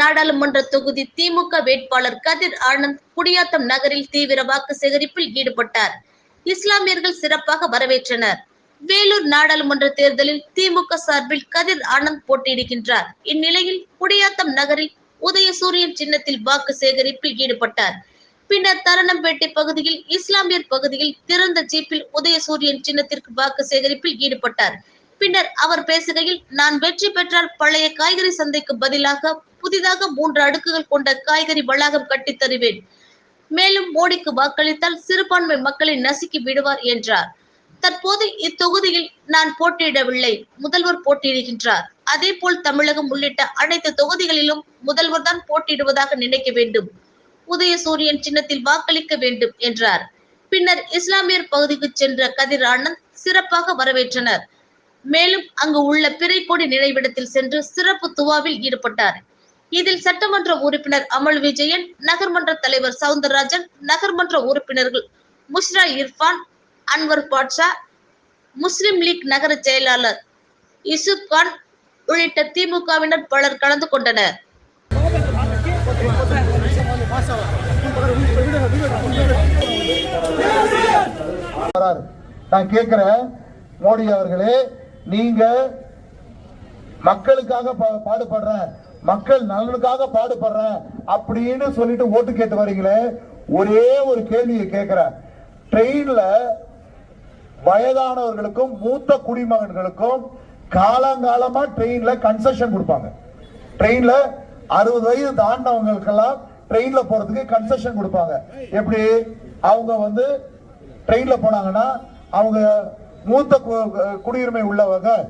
நாடாளுமன்ற தொகுதி திமுக வேட்பாளர் கதிர் ஆனந்த் குடியாத்தம் நகரில் தீவிர வாக்கு சேகரிப்பில் ஈடுபட்டார். இஸ்லாமியர்கள் சிறப்பாக வரவேற்றனர். வேலூர் நாடாளுமன்ற தேர்தலில் திமுக சார்பில் கதிர் ஆனந்த் போட்டியிடுகின்றார். இந்நிலையில் குடியாத்தம் நகரில் உதயசூரியன் சின்னத்தில் வாக்கு சேகரிப்பில் ஈடுபட்டார். பின்னர் தரணம்பேட்டை பகுதியில் இஸ்லாமியர் பகுதியில் திறந்த ஜீப்பில் உதயசூரியன் சின்னத்திற்கு வாக்கு சேகரிப்பில் ஈடுபட்டார். பின்னர் அவர் பேசுகையில் நான் வெற்றி பெற்றால் பழைய காய்கறி சந்தைக்கு பதிலாக புதிதாக மூன்று அடுக்குகள் கொண்ட காய்கறி வளாகம் கட்டித் தருவேன். மேலும் மோடிக்கு வாக்களித்தால் சிறுபான்மை மக்களை நசுக்கி விடுவார் என்றார். தற்போது இத்தொகுதியில் நான் போட்டியிடவில்லை முதல்வர் போட்டியிடுகின்றார். அதே போல் தமிழகம் உள்ளிட்ட அனைத்து தொகுதிகளிலும் முதல்வர் தான் போட்டியிடுவதாக நினைக்க வேண்டும். உதயசூரியன் சின்னத்தில் வாக்களிக்க வேண்டும் என்றார். பின்னர் இஸ்லாமியர் பகுதிக்கு சென்ற கதிர் ஆனந்த் சிறப்பாக வரவேற்றனர். மேலும் அங்கு உள்ள பிறைக்கொடி நினைவிடத்தில் சென்று சிறப்பு துவாவில் ஈடுபட்டார். இதில் சட்டமன்ற உறுப்பினர் அமல் விஜயன் நகர்மன்ற தலைவர் சவுந்தரராஜன் நகர்மன்ற உறுப்பினர்கள் முஷ்ரா இர்ஃபான் அன்வர் பாட்ஷா முஸ்லிம் லீக் நகர செயலாளர் யூசுப் கான் உள்ளிட்ட திமுகவினர் பலர் கலந்து கொண்டனர். நான் கேட்கிறேன் மோடி அவர்களே நீங்க மக்களுக்காக பா- மக்கள் நலனுக்காக பாடுபடுறேன் அப்படின்னு சொல்லிட்டு ஓட்டு கேட்டு வரீங்களே ஒரே ஒரு கேள்வியை கேட்கிறேன். ட்ரெயின்ல வயதானவர்களுக்கும் மூத்த குடிமகன்களுக்கும் காலங்காலமா ட்ரெயின்ல கன்செஷன் கொடுப்பாங்க. ட்ரெயின்ல அறுபது வயது தாண்டவங்களுக்கெல்லாம் ட்ரெயின்ல போறதுக்கு கன்செஷன் கொடுப்பாங்க. எப்படி? அவங்க வந்து ட்ரெயின்ல போனாங்கன்னா அவங்க மூத்த கு- குடியுரிமை உள்ளவங்க